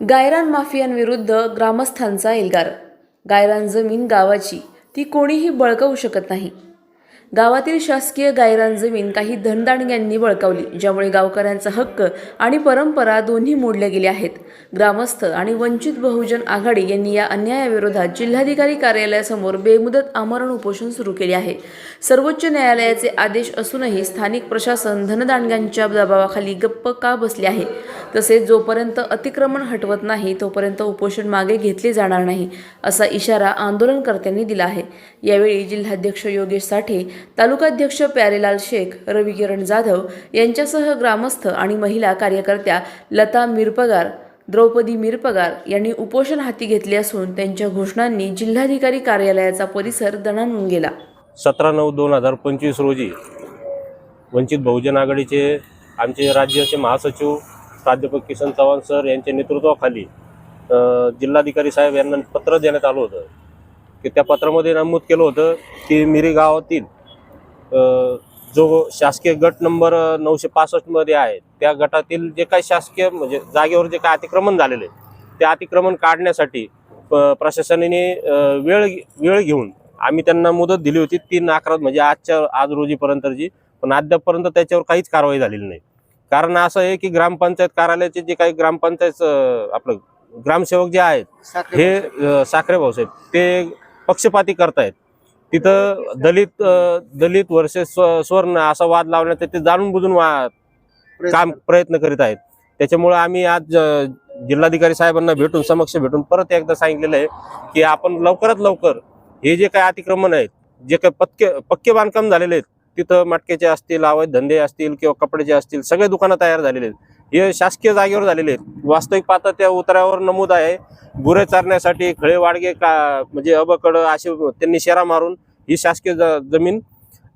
गायरान माफियांविरुद्ध ग्रामस्थांचा एल्गार. गायरान जमीन गावाची ती कोणीही बळकावू शकत नाही. गावातील शासकीय गायरान जमीन काही धनदांडग्यांनी बळकावली ज्यामुळे गावकऱ्यांचा हक्क आणि परंपरा दोन्ही मोडल्या गेल्या आहेत. ग्रामस्थ आणि वंचित बहुजन आघाडी यांनी या अन्यायाविरोधात जिल्हाधिकारी कार्यालयासमोर बेमुदत आमरण उपोषण सुरू केले आहे. सर्वोच्च न्यायालयाचे आदेश असूनही स्थानिक प्रशासन धनदांडग्यांच्या दबावाखाली गप्प का बसले आहे? तसेच जोपर्यंत अतिक्रमण हटवत नाही तोपर्यंत उपोषण मागे घेतले जाणार नाही असा इशारा आंदोलनकर्त्यांनी दिला आहे. यावेळी जिल्हाध्यक्ष योगेश साठे तालुकाध्यक्ष प्यारेलाल शेख रवी किरण जाधव यांच्यासह ग्रामस्थ आणि महिला कार्यकर्त्या लता मिरपगार द्रौपदी मिरपगार यांनी उपोषण हाती घेतले असून त्यांच्या घोषणांनी जिल्हाधिकारी कार्यालयाचा परिसर दणाणून गेला. सतरा नऊ दोन हजार पंचवीस रोजी वंचित बहुजन आघाडीचे आमचे राज्याचे महासचिव प्राध्यापक किसन चव्हाण सर यांच्या नेतृत्वाखाली जिल्हाधिकारी साहेब यांना पत्र देण्यात आलं होतं. की त्या पत्रामध्ये नमूद केलं होतं की मिरी गावातील जो शासकीय गट नंबर नऊशे पासष्टमध्ये आहे त्या गटातील जे काही शासकीय म्हणजे जागेवर जे काही अतिक्रमण झालेले आहे, ते अतिक्रमण काढण्यासाठी प- प्रशासनाने वेळ वेळ घेऊन आम्ही त्यांना मुदत दिली होती. तीन अकरा म्हणजे आजच्या आज रोजीपर्यंतची पण अद्यापपर्यंत त्याच्यावर काहीच कारवाई झालेली नाही. कारण असं आहे की ग्रामपंचायत कार्यालयाचे जे काही ग्रामपंचायत आपलं ग्रामसेवक जे आहेत हे साखरे भाऊसाहेब ते पक्षपाती करतायत. तिथं दलित दलित वर्सेस स्व- स्वर्ण असा वाद लावण्याचा ते जाणून बुजून वा काम प्रयत्न करीत आहेत. त्याच्यामुळे आम्ही आज जिल्हाधिकारी साहेबांना भेटून समक्ष भेटून परत एकदा सांगितलेलं आहे की आपण लवकरात लवकर हे जे काही अतिक्रमण आहेत जे काही पक्के पक्के बांधकाम झालेले आहेत तिथं मटक्याचे असतील अवैध धंदे असतील किंवा कपड्याचे असतील सगळे दुकानं तयार झालेले आहेत. हे शासकीय जागेवर झालेले आहेत. वास्तविक पाहता त्या उतारावर नमूद आहे. गुरे चारण्यासाठी खळे वाडगे का म्हणजे अबकड असे त्यांनी शेरा मारून ही शासकीय ज- जमीन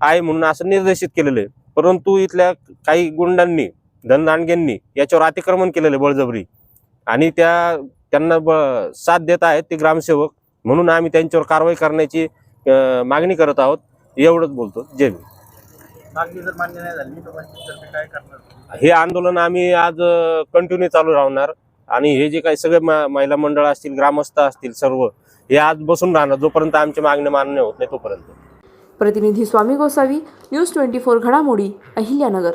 आहे म्हणून असं निर्देशित केलेलं आहे. परंतु इथल्या काही गुंडांनी धनदांडग्यांनी याच्यावर अतिक्रमण केलेलं आहे बळजबरी. आणि त्या त्यांना ब साथ देत आहेत ते ग्रामसेवक म्हणून आम्ही त्यांच्यावर कारवाई करण्याची मागणी करत आहोत. एवढंच बोलतो. जय मागणी जर मान्य नाही झाली तर पंचवीस काय करणार? हे आंदोलन आम्ही आज कंटिन्यू चालू राहणार. आणि हे जे काही सगळे म- महिला मंडळ असतील ग्रामस्थ असतील सर्व हे आज बसून राहणार जोपर्यंत आमची मागणी मान्य होत नाही तोपर्यंत. प्रतिनिधी Swami Gosavi news twenty four घडामोडी अहिल्यानगर.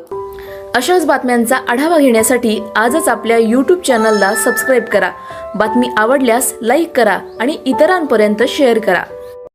अशाच बातम्यांचा आढावा घेण्यासाठी आजच आपल्या यूट्यूब चॅनलला सबस्क्राईब करा. बातमी आवडल्यास लाईक करा आणि इतरांपर्यंत शेअर करा.